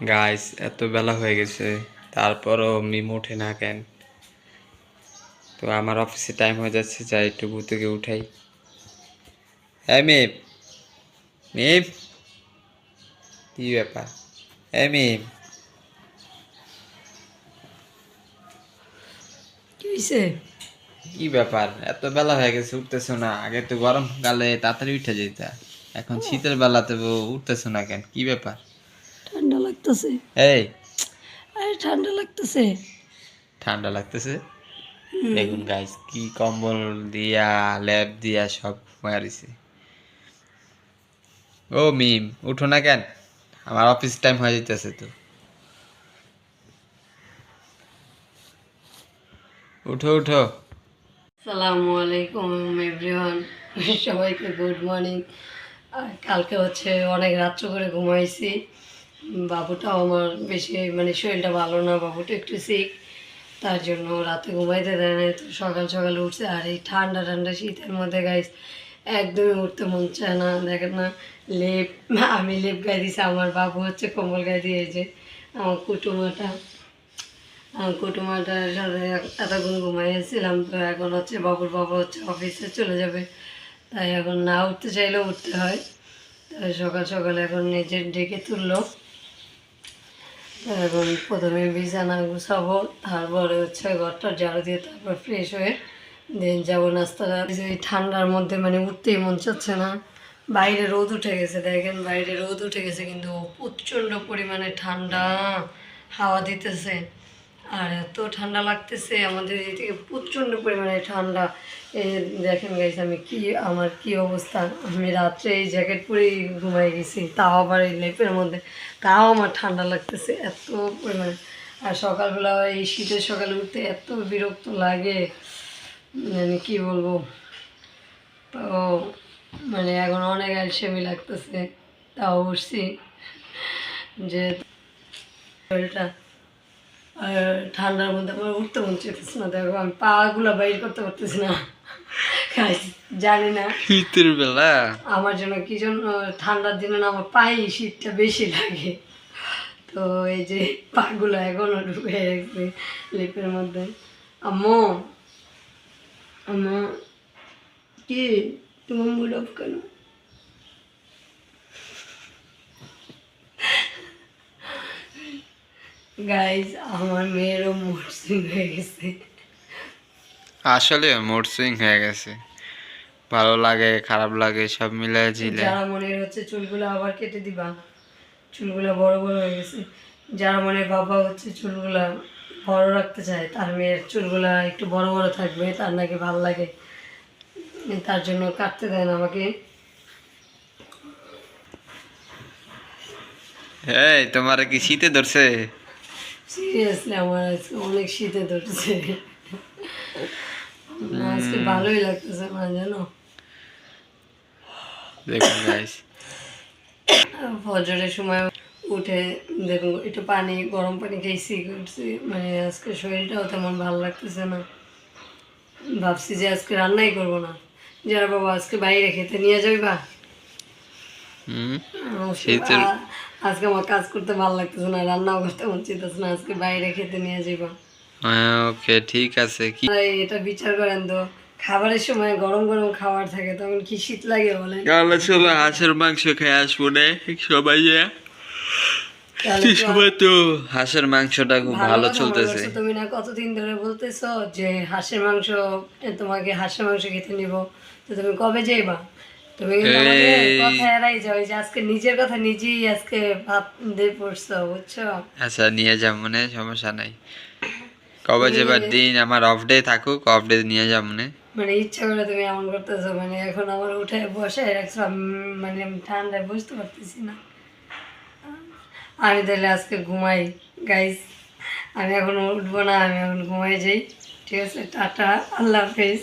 Guys এত বেলা হয়ে গেছে। তারপরও মিম ওঠে না কেন? তো আমার অফিসে টাইম হয়ে যাচ্ছে যাই একটু থেকে উঠাই। হ্যাঁ মিম মিম কি ব্যাপার? হ্যাঁ মিম। কি কি ব্যাপার? এত বেলা হয়ে গেছে উঠতেছো না। আগে তো গরমকালে তাড়াতাড়ি উঠে যেতা এখন শীতের বেলাতে উঠতেছো না কেন? কি ব্যাপার? লাগতেছে। এই। আরে ঠান্ডা লাগতেছে। ঠান্ডা লাগতেছে? দেখুন গাইস কি কম্বল দিয়া ল্যাব দিয়া সব মারিছে ও মিম উঠো না কেন? আমার অফিস টাইম হয়ে যেতেছে তো। উঠো উঠো। আসসালামু আলাইকুম এভরিওয়ান সবাইকে গুড মর্নিং আর কালকে হচ্ছে অনেক রাত্র করে ঘুমাইছি। বাবুটাও আমার বেশি মানে শরীরটা ভালো না, বাবুটা একটু সিক তার জন্য রাতে ঘুমাইতে দেয় না তো সকাল সকাল উঠছে, আর এই ঠান্ডা ঠান্ডা শীতের মধ্যে গাইস একদমই উঠতে মন চায় না, দেখেন না, লেপ, আমি লেপ গায়ে দিয়েছি আমার বাবু হচ্ছে কম্বল গায়ে দিয়েছে আমার কুটুমাটা, আমার কুটুমাটার সাথে এতক্ষণ ঘুমাইয়েছিলাম, তো এখন হচ্ছে বাবুর বাবা হচ্ছে অফিসে চলে যাবে, তাই এখন না উঠতে চাইলেও উঠতে হয়, তাই সকাল সকাল এখন নিজের ডেকে তুললো। এখন প্রথমে বিছানা গুছাবো, তারপরে হচ্ছে ঘরটা ঝাড়ু দিয়ে তারপর ফ্রেশ হয়ে দেন যাব নাস্তাটা এই ঠান্ডার মধ্যে মানে উঠতেই মন চাচ্ছে না। বাইরে রোদ উঠে গেছে, দেখেন বাইরে রোদ উঠে গেছে, কিন্তু প্রচণ্ড পরিমাণে ঠান্ডা হাওয়া দিতেছে। আর এত ঠান্ডা লাগতেছে, আমাদের এদিকে প্রচণ্ড পরিমাণে ঠান্ডা। দেখেন গাইছে আমি কি, আমার কি অবস্থা? আমি রাত্রে এই জ্যাকেট পরেই ঘুমাই গেছি, তাও আবার এই লেপের মধ্যে, তাও আমার ঠান্ডা লাগতেছে এত পরিমাণে। আর সকালবেলা এই শীতের সকালে উঠতে এত বিরক্ত লাগে মানে কি বলব? তো মানে এখন অনেক আলসেমি লাগতেছে, তাও উঠছি। যে শরীরটা ঠান্ডার মধ্যে আমার উঠতে মন চাইতেছে না দেখো আমি পাগুলো বাইর করতে পারতেছি না। জানি না শীতের বেলা। আমার জন্য কি জন্য ঠান্ডার দিনে না আমার পায়ে শীতটা বেশি লাগে। তো এই যে পাগুলো এখনও ঢুকে গেছে লিপের মধ্যে। আম্মু আম্মু কি তোমার মুড অফ কেন? গাইজ আমার মেয়েরও মুড সুইং হয়ে গেছে। আসলে মুড সুইং হয়ে গেছে। ভালো লাগে খারাপ লাগে সব মিলে ঝিলে যারা মনের হচ্ছে চুলগুলো আবার কেটে দিবা। চুলগুলো বড় বড় হয়ে গেছে। যারা মনে বাবা হচ্ছে চুলগুলা বড় রাখতে চায় তার মেয়ের চুলগুলা একটু বড় বড় থাকবে তার নাকি ভালো লাগে। তার জন্য কাটতে দেন আমাকে। এই তোমার কি শীতে ধরছে? সিরিয়াসলি আমার আজকে অনেক শীতে ধরছে আজকে ভালোই লাগতেছে জানো? দেখুন ফজরের সময় উঠে দেখুন একটু পানি গরম পানি খেয়েছি করছি মানে আজকে শরীরটাও তেমন ভালো লাগতেছে না। ভাবছি যে আজকে রান্নাই করব না। যারা বাবা আজকে বাইরে খেতে নিয়ে যাবি বা আজকে- আমার কাজ করতে ভালো লাগতেছে না রান্নাও করতে মন চাইতেছে না আজকে বাইরে খেতে নিয়ে যাইবা। ওকে ঠিক আছে কি এটা বিচার করেন তো খাবারের সময় গরম গরম খাবার থাকে তখন কি শীত লাগে বলেন? কালে চলো হাঁসের মাংস খেয়ে আসব না সবাই তাহলে সময় তো হাঁসের মাংসটা খুব ভালো চলতেছে। তুমি না কতদিন ধরে বলতেছো যে হাঁসের মাংস তোমাকে হাঁসের মাংস খেতে নিব তো তুমি কবে যাইবা? তুমি আজকে নিজের কথা নিজেই আজকে পড়ছো বুঝছ? আচ্ছা নিয়ে যাব মনে সমস্যা নাই। কবে যেবার দিন আমার অফ ডে থাকুক অফ ডে নিয়ে যাব মনে। মানে ইচ্ছা করে তুমি এমন করতেছো মানে এখন আমার উঠে বসে রাখছো মানে আমি ঠান্ডায় বুঝতে পারতেছি না। আমি তাহলে আজকে ঘুমাই গাইস আমি এখন উঠবো না আমি এখন ঘুমাই যাই। ঠিক আছে টাটা আল্লাহ হাফেজ।